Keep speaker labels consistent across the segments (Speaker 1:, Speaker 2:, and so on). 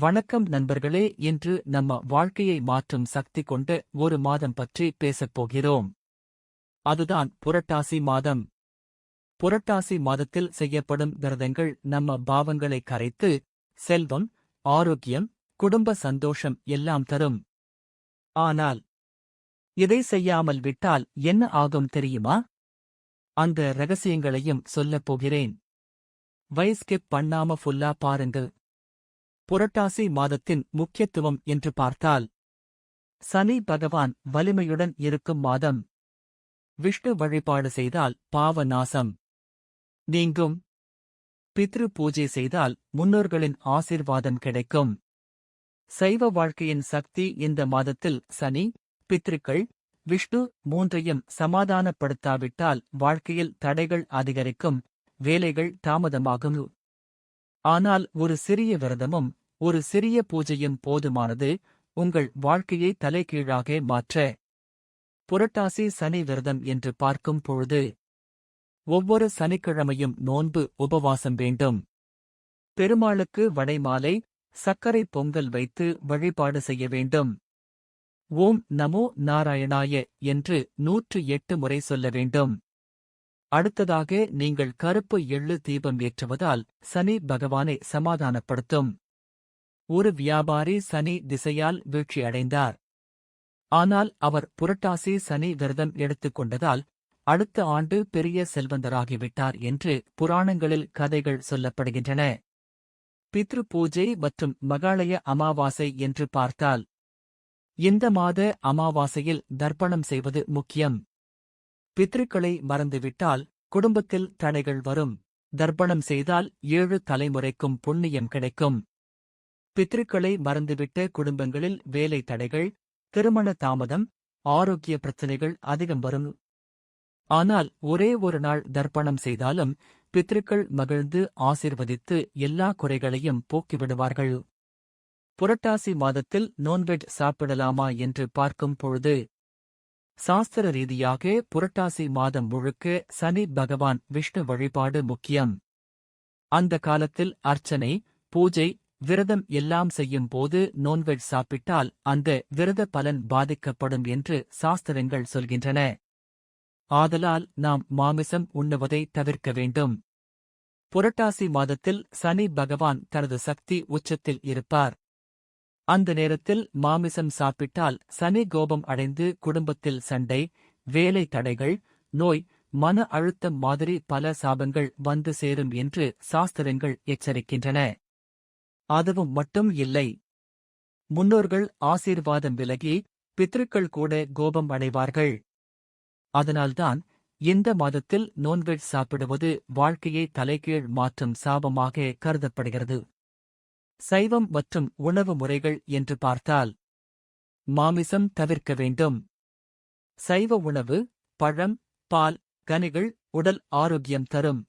Speaker 1: வணக்கம் நண்பர்களே இன்று நம்ம வாழ்க்கையை மாற்றும் சக்தி கொண்ட ஒரு மாதம் பற்றி பேசப் போகிறோம். அதுதான் புரட்டாசி மாதம். புரட்டாசி மாதத்தில் செய்யப்படும் விரதங்கள் நம்ம பாவங்களை கரைத்து செல்வம் ஆரோக்கியம் குடும்ப சந்தோஷம் எல்லாம் தரும். ஆனால் இதை செய்யாமல் விட்டால் என்ன ஆகும் தெரியுமா? அந்த ரகசியங்களையும் சொல்லப் போகிறேன். வயஸ்கிப் பண்ணாம ஃபுல்லா பாருங்கள். புரட்டாசி மாதத்தின் முக்கியத்துவம் என்று பார்த்தால் சனி பகவான் வலிமையுடன் இருக்கும் மாதம். விஷ்ணு வழிபாடு செய்தால் பாவ நாசம் நீங்கும். பித்ரு பூஜை செய்தால் முன்னோர்களின் ஆசிர்வாதம் கிடைக்கும். சைவ வாழ்க்கையின் சக்தி இந்த மாதத்தில் சனி பித்ருக்கள் விஷ்ணு மூன்றையும் சமாதானப்படுத்தாவிட்டால் வாழ்க்கையில் தடைகள் அதிகரிக்கும் வேலைகள் தாமதமாகும். ஆனால் ஒரு சிறிய விரதமும் ஒரு சிறிய பூஜையும் போதுமானது உங்கள் வாழ்க்கையை தலைகீழாக மாற்ற. புரட்டாசி சனி விரதம் என்று பார்க்கும் பொழுது ஒவ்வொரு சனிக்கிழமையும் நோன்பு உபவாசம் வேண்டும். பெருமாளுக்கு வடைமாலை சர்க்கரை பொங்கல் வைத்து வழிபாடு செய்ய வேண்டும். ஓம் நமோ நாராயணாய என்று நூற்று எட்டு முறை சொல்ல வேண்டும். அடுத்ததாக நீங்கள் கருப்பு எள்ளு தீபம் ஏற்றுவதால் சனி பகவானை சமாதானப்படுத்தும். ஒரு வியாபாரி சனி திசையால் வீழ்ச்சியடைந்தார். ஆனால் அவர் புரட்டாசி சனி விரதம் எடுத்துக்கொண்டதால் அடுத்த ஆண்டு பெரிய செல்வந்தராகிவிட்டார் என்று புராணங்களில் கதைகள் சொல்லப்படுகின்றன. பித்ரு பூஜை மற்றும் மகாலய அமாவாசை என்று பார்த்தால் இந்த மாத அமாவாசையில் தர்ப்பணம் செய்வது முக்கியம். பித்ருக்களை மறந்துவிட்டால் குடும்பத்தில் தடைகள் வரும். தர்ப்பணம் செய்தால் ஏழு தலைமுறைக்கும் புண்ணியம் கிடைக்கும். பித்ருக்களை மறந்துவிட்ட குடும்பங்களில் வேலை தடைகள் திருமண தாமதம் ஆரோக்கிய பிரச்சனைகள் அதிகம் வரும். ஆனால் ஒரே ஒரு நாள் தர்ப்பணம் செய்தாலும் பித்ருக்கள் மகிழ்ந்து ஆசிர்வதித்து எல்லா குறைகளையும் போக்கிவிடுவார்கள். புரட்டாசி மாதத்தில் நோன்வெஜ் சாப்பிடலாமா என்று பார்க்கும் பொழுது சாஸ்திர ரீதியாக புரட்டாசி மாதம் முழுக்க சனி பகவான் விஷ்ணு வழிபாடு முக்கியம். அந்த காலத்தில் அர்ச்சனை பூஜை விரதம் எல்லாம் செய்யும் போது நோன்வெஜ் சாப்பிட்டால் அந்த விரத பலன் பாதிக்கப்படும் என்று சாஸ்திரங்கள் சொல்கின்றன. ஆதலால் நாம் மாமிசம் உண்ணுவதை தவிர்க்க வேண்டும். புரட்டாசி மாதத்தில் சனி பகவான் தனது சக்தி உச்சத்தில் இருப்பார். அந்த நேரத்தில் மாமிசம் சாப்பிட்டால் சனி கோபம் அடைந்து குடும்பத்தில் சண்டை வேலை தடைகள் நோய் மன அழுத்தம் மாதிரி பல சாபங்கள் வந்து சேரும் என்று சாஸ்திரங்கள் எச்சரிக்கின்றன. அதுவும் மட்டும் இல்லை. முன்னோர்கள் ஆசீர்வாதம் விலகி பித்ருக்கள் கூட கோபம் அடைவார்கள். அதனால்தான் இந்த மாதத்தில் நோன்வெஜ் சாப்பிடுவது வாழ்க்கையை தலைகீழ் மாற்றும் சாபமாக கருதப்படுகிறது. சைவம் மற்றும் உணவு முறைகள் என்று பார்த்தால் மாமிசம் தவிர்க்க வேண்டும். சைவ உணவு பழம் பால் கனிகள் உடல் ஆரோக்கியம் தரும்.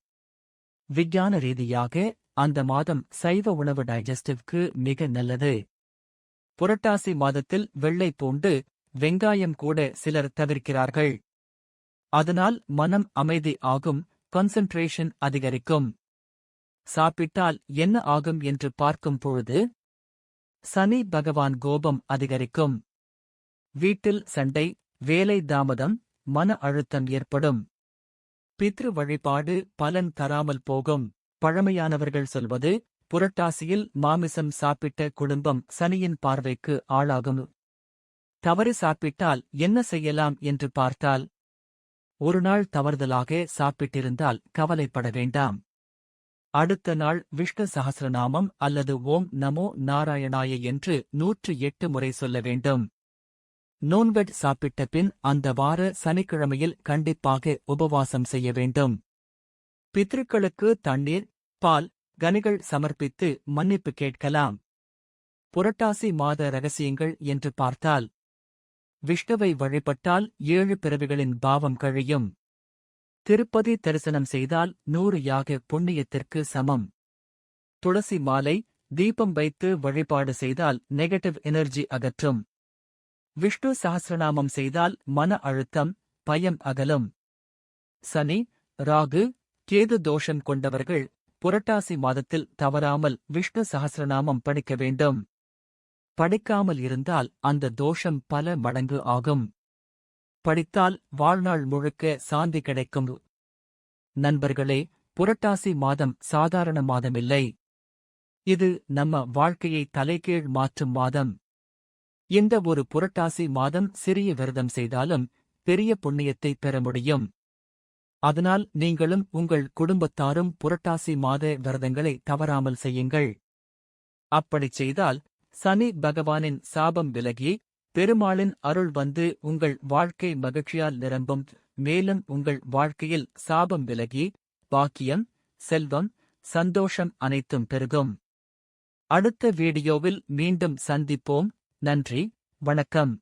Speaker 1: விஞ்ஞான ரீதியாக அந்த மாதம் சைவ உணவு டைஜஸ்டிவ்க்கு மிக நல்லது. புரட்டாசி மாதத்தில் வெள்ளை பூண்டு வெங்காயம் கூட சிலர் தவிர்க்கிறார்கள். அதனால் மனம் அமைதி ஆகும் கான்சென்ட்ரேஷன் அதிகரிக்கும். சாப்பிட்டால் என்ன ஆகும் என்று பார்க்கும் பொழுது சனி பகவான் கோபம் அதிகரிக்கும். வீட்டில் சண்டை வேலை தாமதம் மன அழுத்தம் ஏற்படும். பித்ரு வழிபாடு பலன் தராமல் போகும். பழமையானவர்கள் சொல்வது புரட்டாசியில் மாமிசம் சாப்பிட்ட குடும்பம் சனியின் பார்வைக்கு ஆளாகும். தவறு சாப்பிட்டால் என்ன செய்யலாம் என்று பார்த்தால் ஒரு நாள் தவறுதலாக சாப்பிட்டிருந்தால் கவலைப்பட வேண்டாம். அடுத்த நாள் விஷ்ணு சகசிரநாமம் அல்லது ஓம் நமோ நாராயணாய என்று நூற்று எட்டு முறை சொல்ல வேண்டும். நோன்வெட் சாப்பிட்ட பின் அந்த வார சனிக்கிழமையில் கண்டிப்பாக உபவாசம் செய்ய வேண்டும். பித்ருக்களுக்கு தண்ணீர் பால் கனிகள் சமர்ப்பித்து மன்னிப்பு கேட்கலாம். புரட்டாசி மாத ரகசியங்கள் என்று பார்த்தால் விஷ்ணுவை வழிபட்டால் ஏழு பிறவிகளின் பாவம் கழியும். திருப்பதி தரிசனம் செய்தால் நூறு யாக புண்ணியத்திற்கு சமம். துளசி மாலை தீபம் வைத்து வழிபாடு செய்தால் நெகட்டிவ் எனர்ஜி அகற்றும். விஷ்ணு சஹஸ்ரநாமம் செய்தால் மன அழுத்தம் பயம் அகலும். சனி ராகு கேது தோஷம் கொண்டவர்கள் புரட்டாசி மாதத்தில் தவறாமல் விஷ்ணு சஹஸ்ரநாமம் படிக்க வேண்டும். படிக்காமல் இருந்தால் அந்த தோஷம் பல மடங்கு ஆகும். படித்தால் வாழ்நாள் முழுக்க சாந்தி கிடைக்கும். நண்பர்களே புரட்டாசி மாதம் சாதாரண மாதமில்லை இது நம்ம வாழ்க்கையை தலைகீழ் மாற்றும் மாதம். இந்த ஒரு புரட்டாசி மாதம் சிறிய விரதம் செய்தாலும் பெரிய புண்ணியத்தை பெற முடியும். அதனால் நீங்களும் உங்கள் குடும்பத்தாரும் புரட்டாசி மாத விரதங்களை தவறாமல் செய்யுங்கள். அப்படிச் செய்தால் சனி பகவானின் சாபம் விலகி பெருமாளின் அருள் வந்து உங்கள் வாழ்க்கை மகிழ்ச்சியால் நிரம்பும். மேலும் உங்கள் வாழ்க்கையில் சாபம் விலகி பாக்கியம் செல்வம் சந்தோஷம் அனைத்தும் பெருகும். அடுத்த வீடியோவில் மீண்டும் சந்திப்போம். நன்றி வணக்கம்.